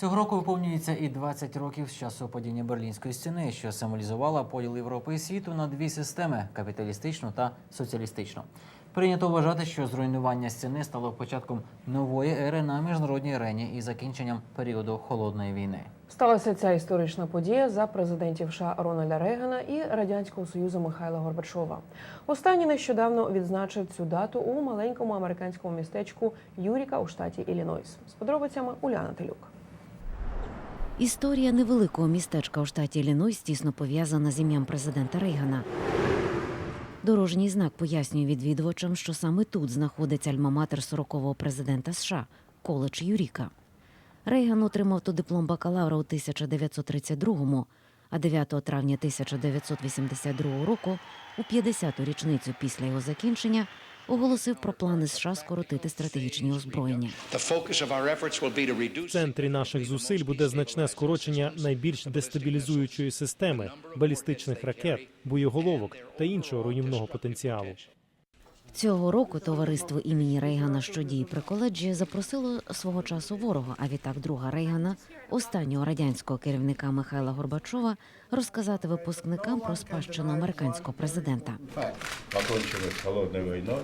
Цього року виповнюється і 20 років з часу падіння Берлінської стіни, що символізувала поділ Європи і світу на дві системи капіталістичну та соціалістичну. Прийнято вважати, що зруйнування стіни стало початком нової ери на міжнародній арені і закінченням періоду холодної війни. Сталася ця історична подія за президентів США Рональда Рейгана і Радянського Союзу Михайла Горбачова. Останній нещодавно відзначив цю дату у маленькому американському містечку Юріка у штаті Іллінойс. З подробицями Уляна Телюк. Історія невеликого містечка у штаті Іллінойс тісно пов'язана з ім'ям президента Рейгана. Дорожній знак пояснює відвідувачам, що саме тут знаходиться альма-матер 40-го президента США коледж Юріка. Рейган отримав тут диплом бакалавра у 1932-му, а 9 травня 1982 року, у 50-ту річницю після його закінчення, оголосив про плани США скоротити стратегічні озброєння. В центрі наших зусиль буде значне скорочення найбільш дестабілізуючої системи балістичних ракет, боєголовок та іншого руйнівного потенціалу. Цього року товариство імені Рейгана, що діє при коледжі, запросило свого часу ворога, а відтак друга Рейгана, останнього радянського керівника Михайла Горбачова, розказати випускникам про спадщину американського президента. покончили холодною війною.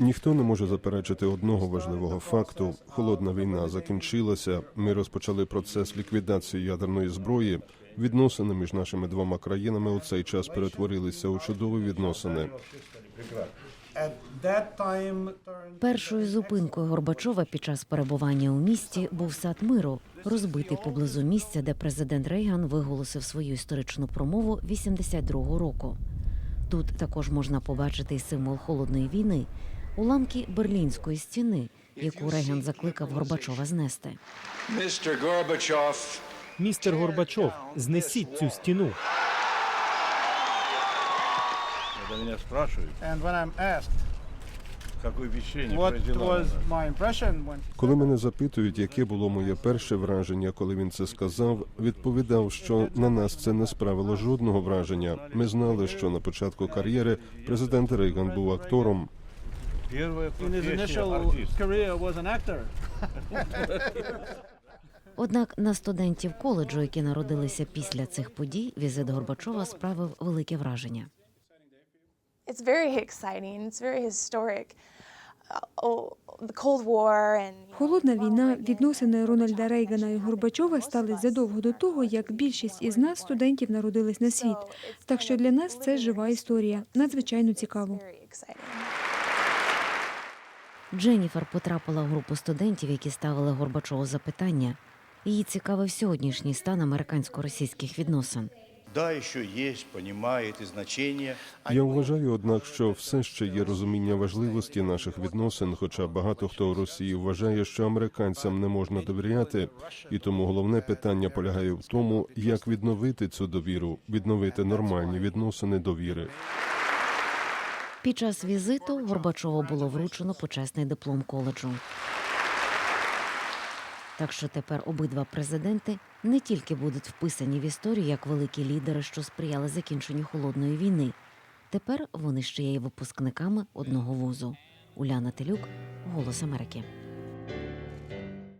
Ніхто не може заперечити одного важливого факту: холодна війна закінчилася. Ми розпочали процес ліквідації ядерної зброї. Відносини між нашими двома країнами у цей час перетворилися у чудові відносини. Першою зупинкою Горбачова під час перебування у місті був сад миру, розбитий поблизу місця, де президент Рейган виголосив свою історичну промову 82-го року. Тут також можна побачити символ холодної війни уламки берлінської стіни, яку Рейган закликав Горбачова знести. Mr. Gorbachev. Містер Горбачов, знесіть цю стіну. Когда меня спрашивают, and when I'm asked какое впечатление what произвела на was my impression when Коли мене запитують, яке було моє перше враження, коли він це сказав, відповідав, що на нас це не справило жодного враження. Ми знали, що на початку кар'єри президент Рейган був актором. Первая in his initial career was an actor. Однак на студентів коледжу, які народилися після цих подій, візит Горбачова справив велике враження. it's very exciting. It's very historic. Uh, oh, Холодна війна, відносини Рональда Рейгана і Горбачова стали задовго до того, як більшість із нас, студентів, народились на світ. Так що для нас це жива історія, надзвичайно цікаво. Дженніфер потрапила в групу студентів, які ставили Горбачову запитання. Її цікавив сьогоднішній стан американсько-російських відносин. Да, еще есть, понимает и значение. Я вважаю, однак, що все ще є розуміння важливості наших відносин, хоча багато хто у Росії вважає, що американцям не можна довіряти, і тому головне питання полягає в тому, як відновити цю довіру, відновити нормальні відносини довіри. Під час візиту Горбачову було вручено почесний диплом коледжу. Так що тепер обидва президенти не тільки будуть вписані в історію як великі лідери, що сприяли закінченню холодної війни. Тепер вони ще є випускниками одного вузу. Уляна Телюк, Голос Америки.